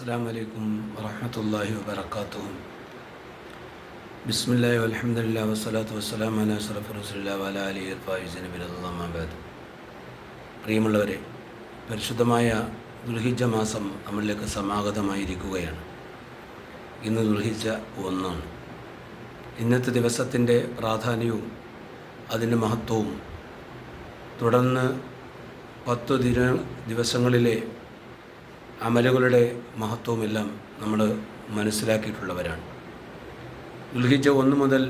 السلام عليكم ورحمة الله وبركاته بسم الله والحمد لله والصلاة والسلام على أشرف رسول الله وعلى آله الفائزين برضا ما بعد പ്രിയമുള്ളവരെ പരിശുദ്ധമായ ദുൽഹിജ മാസം നമ്മളിലേക്ക് സമാഗതമായിരിക്കുകയാണ് ഇന്ന് ദുൽഹിജ ഒന്നാണ് ഇന്നത്തെ ദിവസത്തിൻ്റെ പ്രാധാന്യവും അതിൻ്റെ മഹത്വവും തുടർന്ന് പത്തു ദിന ദിവസങ്ങളിലെ അമലുകളുടെ മഹത്വമെല്ലാം നമ്മൾ മനസ്സിലാക്കിയിട്ടുള്ളവരാണ്. ഉൽഹിജ ഒന്ന് മുതൽ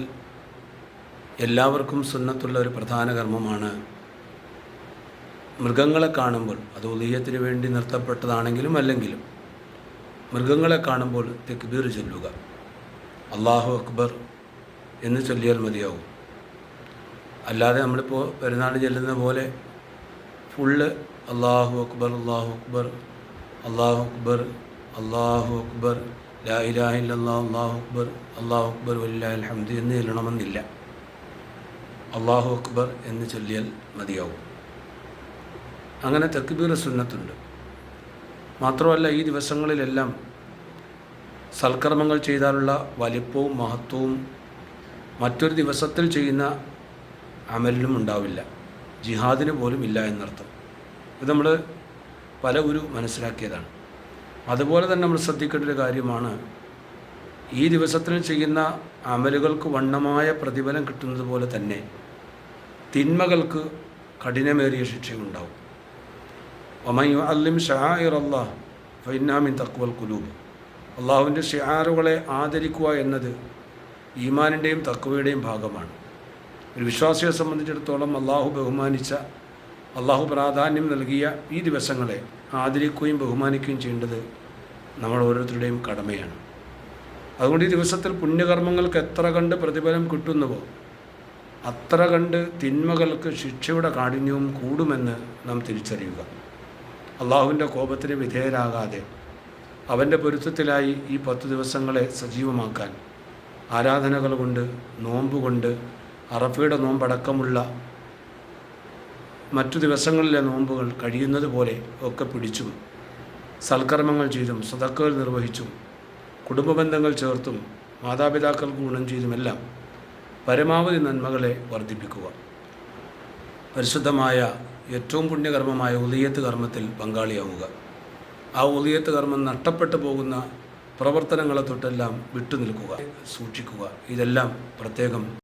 എല്ലാവർക്കും സുന്നത്തുള്ള ഒരു പ്രധാന കർമ്മമാണ് മൃഗങ്ങളെ കാണുമ്പോൾ അത് ഉദയത്തിന് വേണ്ടി നിർത്തപ്പെട്ടതാണെങ്കിലും അല്ലെങ്കിലും മൃഗങ്ങളെ കാണുമ്പോൾ തെക്ബീർ ചൊല്ലുക. അള്ളാഹു അക്ബർ എന്ന് ചൊല്ലിയാൽ മതിയാവും. അല്ലാതെ നമ്മളിപ്പോൾ പെരുന്നാൾ ചെല്ലുന്ന പോലെ ഫുള്ള് അള്ളാഹു അക്ബർ അള്ളാഹു അക്ബർ അള്ളാഹു അക്ബർ അള്ളാഹു അക്ബർ ലാ അള്ളാഹു അക്ബർ അള്ളാഹു അക്ബർ വല്ലാ അലഹമ്മദ് എന്ന് ചൊല്ലണമെന്നില്ല. അള്ളാഹു അക്ബർ എന്ന് ചൊല്ലിയാൽ മതിയാവും. അങ്ങനെ തെക്കുബീർ സുന്നത്തുണ്ട്. മാത്രമല്ല ഈ ദിവസങ്ങളിലെല്ലാം സൽക്കർമ്മങ്ങൾ ചെയ്താലുള്ള വലിപ്പവും മഹത്വവും മറ്റൊരു ദിവസത്തിൽ ചെയ്യുന്ന അമലിനും ഉണ്ടാവില്ല. ജിഹാദിന് പോലും ഇല്ല എന്നർത്ഥം. ഇത് നമ്മൾ പല ഗുരു മനസ്സിലാക്കിയതാണ്. അതുപോലെ തന്നെ നമ്മൾ ശ്രദ്ധിക്കേണ്ട ഒരു കാര്യമാണ് ഈ ദിവസത്തിൽ ചെയ്യുന്ന അമലുകൾക്ക് വണ്ണമായ പ്രതിഫലം കിട്ടുന്നത് പോലെ തന്നെ തിന്മകൾക്ക് കഠിനമേറിയ ശിക്ഷയുണ്ടാവും. ഒമയു അല്ലിം ഷായിർ അള്ളാഹ് ഫൈനാമിൻ തക്വൽ കുലൂബ് അള്ളാഹുവിന്റെ ഷിയാറുകളെ ആദരിക്കുക എന്നത് ഈമാനിന്റെയും തക്വയുടെയും ഭാഗമാണ്. ഒരു വിശ്വാസിയെ സംബന്ധിച്ചിടത്തോളം അള്ളാഹു ബഹുമാനിച്ച അള്ളാഹു പ്രാധാന്യം നൽകിയ ഈ ദിവസങ്ങളെ ആദരിക്കുകയും ബഹുമാനിക്കുകയും ചെയ്യേണ്ടത് നമ്മൾ ഓരോരുത്തരുടെയും കടമയാണ്. അതുകൊണ്ട് ഈ ദിവസത്തിൽ പുണ്യകർമ്മങ്ങൾക്ക് എത്ര കണ്ട് പ്രതിഫലം കിട്ടുന്നുവോ അത്ര കണ്ട് തിന്മകൾക്ക് ശിക്ഷയുടെ കാഠിന്യവും കൂടുമെന്ന് നാം തിരിച്ചറിയുക. അള്ളാഹുവിന്റെ കോപത്തിന് വിധേയരാകാതെ അവന്റെ പൊരുത്തത്തിലായി ഈ പത്ത് ദിവസങ്ങളെ സജീവമാക്കാൻ ആരാധനകൾ കൊണ്ട് നോമ്പ് കൊണ്ട് അറഫയുടെ നോമ്പടക്കമുള്ള മറ്റു ദിവസങ്ങളിലെ നോമ്പുകൾ കഴിയുന്നത് പോലെ ഒക്കെ പിടിച്ചും സൽക്കർമ്മങ്ങൾ ചെയ്തും സതക്കുകൾ നിർവഹിച്ചും കുടുംബബന്ധങ്ങൾ ചേർത്തും മാതാപിതാക്കൾക്ക് ഗുണം ചെയ്തുമെല്ലാം പരമാവധി നന്മകളെ വർദ്ധിപ്പിക്കുക. പരിശുദ്ധമായ ഏറ്റവും പുണ്യകർമ്മമായ ഉദയത്ത് കർമ്മത്തിൽ പങ്കാളിയാവുക. ആ ഉദയത്ത് കർമ്മം നഷ്ടപ്പെട്ടു പോകുന്ന പ്രവർത്തനങ്ങളെ തൊട്ടെല്ലാം വിട്ടുനിൽക്കുക സൂക്ഷിക്കുക. ഇതെല്ലാം പ്രത്യേകം